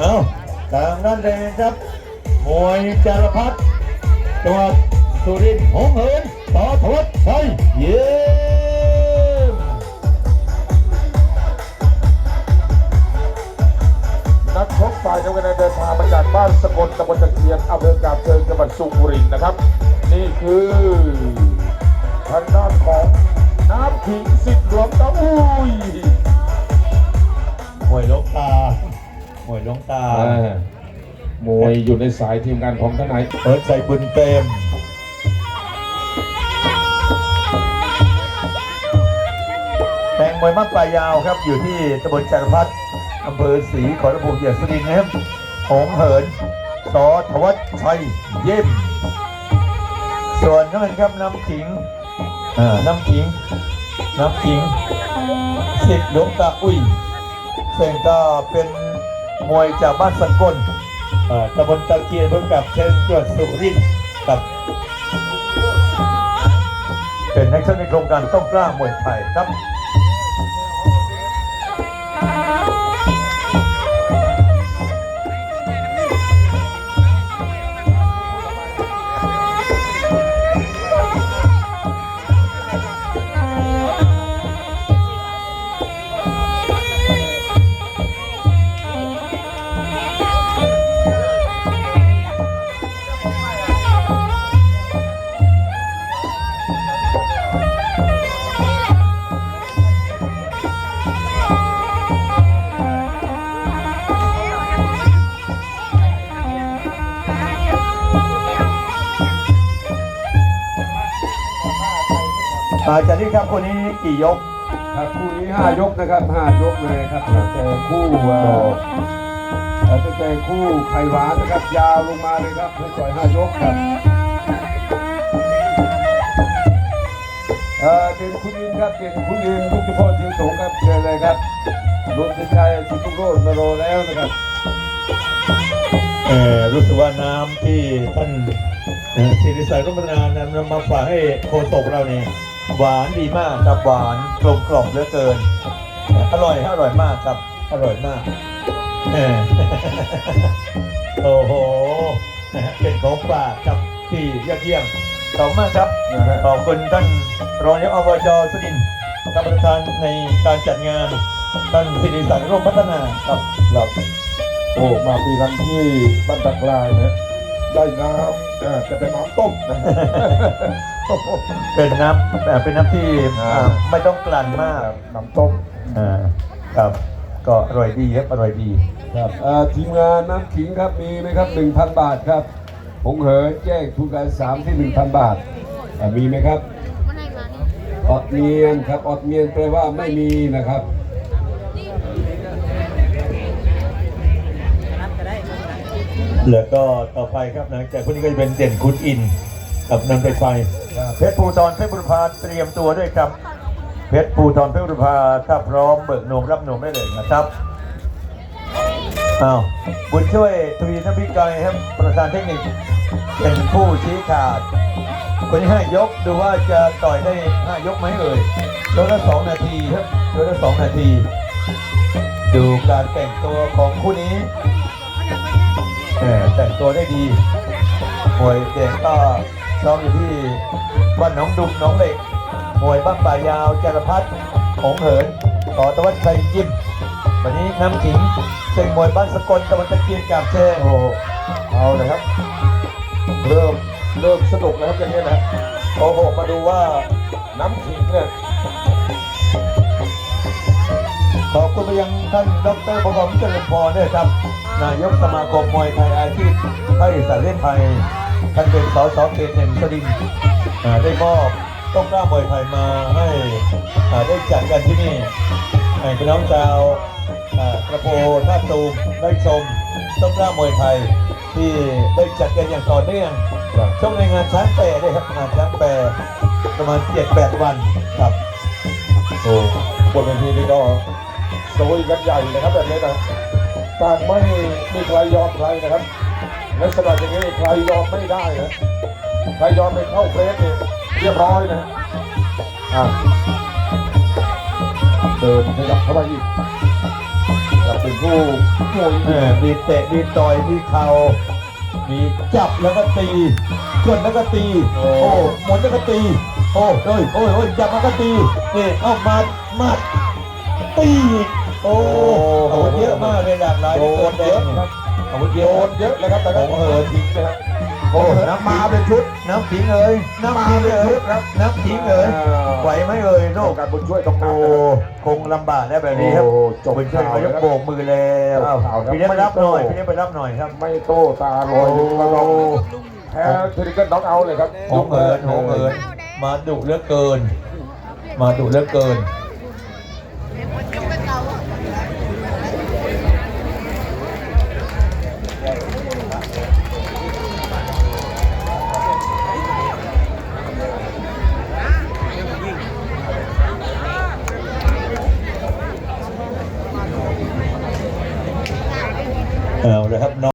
เอาทางด้านแดงครับมวยจารพัฒน์จังหวัดสุรินทร์หงเหินต่อทวัชชัยเยี่ยมนักชกฝ่ายน้ำเงินเดินทางมาจากบ้านสกลตะบนตะเคี มวยหลวงตามวยอยู่ในสายทีมงานของทนายเปิดใจบุญเต็มแทงมวยมัดปลายยาวครับ อยู่ที่ตำบลจารพัฒน์อำเภอศรีขอรภูมิเกียรติสุรินทร์นะครับหงเหินสอทวัชชัยเยี่ยมส่วนนั่นครับน้ำขิงอ่าน้ำขิง น้ำขิงสิทธิ์หลวงตาอุ้ยซึ่งก็เป็น มวยจากบ้านสกลอ่าตำบลตะเกียนเพิ่งกับเชิญจวดสุรินกับเป็นนักชกในโครงการต้องกล้ามวยไทยครับ จารย์นี่ครับคนนี้กี่ยกครับคู่นี้ห้ายกนะครับห้ายกเลยครับตั้งแต่คู่เอ่อเอ่อตั้งแต่คู่ไข่หวานนะครับยาวลงมาเลยครับให้ต่อยห้ายกครับเอ่อเป็นคุณอินครับเป็นคุณอินลูกเฉพาะเชียงสงครับเชิญเลยครับรวมถึงชายสุทุโรจน์มารอแล้วนะครับเออรู้สึกว่าน้ำที่ท่านเอ่อศิริศักดิ์รุ่งพัฒนานำมาฝากให้โคศกเราเนี่ย หวานดีมากครับหวานกลมกล่อมเหลือเกิน อร่อยอร่อยมากครับ อร่อยมากโอ้โหเป็นของฝากครับที่ยอดเยี่ยมขอบคุณมากครับขอบคุณท่านรองนายกอบจสุรินทร์ท่านประธานในการจัดงานท่านศิริศักดิ์ร่วมพัฒนาครับครับโอ้มาปีนั้นที่บ้านตะกลายนะได้น้ำเอ่อจะเป็นน้ำต้มนะ เป็นน้ำเอ่อเป็นน้ำที่อ่า อ่าไม่ต้องกลั่นมากน้ำต้มอ่าครับก็อร่อยดีครับอร่อยดี ครับเอ่อทีมงานน้ำขิงครับมีไหมครับ 1,000 บาทครับหงเหินแจ้งทุนการศึกษาที่ 1,000 บาทอะมีไหมครับวันไหนมาเนี่ยออดเมียนครับออดเมียนแปลว่าไม่มีนะครับ แล้วก็ต่อไปครับหลังจากพวกนี้ก็จะเป็นเด่นคุณอิน กับนำไปไฟ เพชรภูทรเพชรบุรพาเตรียมตัวด้วยครับ เพชรภูทรเพชรบุรพาถ้าพร้อมเบิกหนุ่มรับหนุ่มได้เลยนะครับอ้าวบุญช่วยทวีนพิกายครับประธานเทคนิคเป็นผู้ชี้ขาดคนที่ห้ายกดูว่าจะต่อยได้ห้ายกไหมเอ่ยยกละสองนาทีครับยกละสองนาที ดูการแต่งตัวของคู่นี้เออแต่งตัวได้ดีมวยเด็กก็ซ้อมอยู่ที่ บ้านหนองดุมหนองเหล็กมวยบ้านป่ายาวจารพัฒน์หงเหินขอตะวันชัยยิมวันนี้น้ำขิงเป็นมวยบ้านสกลตะวันตะเกียนกาบเชงโอ้เอาเลยครับ เริ่มเริ่มสนุกแล้วครับอย่างนี้นะโอ้โหมาดูว่าน้ำขิงเนี่ยขอบคุณไปยังท่านดรประกอบเจริญพรด้วยครับ นายกสมาคมมวยไทยอาชีพภาคอีสานเล่นไทยท่านเป็นสสเขตแห่งสดิน ได้มอบต้องกล้ามวยไทยมาให้ได้จัดกันที่นี่ให้พี่น้องชาวกระโปรงท่าตูมได้ชมต้องกล้ามวยไทยที่ได้จัดกันอย่างต่อเนื่องช่วงในงานช้างแปรด้วยครับงานช้างแปรประมาณ7-8วันครับโอ้บนเวทีนี่ก็โซยกันใหญ่นะครับแบบนี้นะต่างไม่มีใครยอมใครนะครับลักษณะอย่างนี้ใครยอมไม่ได้นะ ใครยอมไปเข้าเฟสเนี่ยเรียบร้อยนะอะเดินขยับเข้าไปอีกครับเป็นผู้มวยเออมีเตะมีต่อยมีเข่ามีจับแล้วก็ตีกดแล้วก็ตี โอ้หมุนแล้วก็ตี โอ้โอ้ยโอ้ยโอ้ยจับแล้วก็ตีนี่เอามามาตีอีกโอ้อาวุธเยอะมากเลยหลากหลายโดเหลือเกินนเยแดอะงครับอาวุธเยโดอะนเยอะเลยครับแต่ก็โอ้โหเหินทิ้งนะครับโอ้น้ำมาเป็นชุด น้ำขิงเอ๋ยน้ำขิงเอ๋ยครับน้ำขิงเอ๋ยไหวไหมเอ่ยโลโลกกการบุญช่วยตรงโอ้นั้นนะครับคงลำบากแล้วแบบนี้ครับโอ้จบบุญช่วยข่าวมายกแล้วโบกมือแล้วจบข่าวครับพี่เลี้ยงไปรับหน่อยไม่โต้พี่เลี้ยงไปรับหน่อยครับ ไม่โต้ตาลอยกระดองแพ้เทนิเกิลน็อกเอาท์เลยครับโหงเหินโหงเหินมาดุเหลือเกิน มาดุเหลือเกิน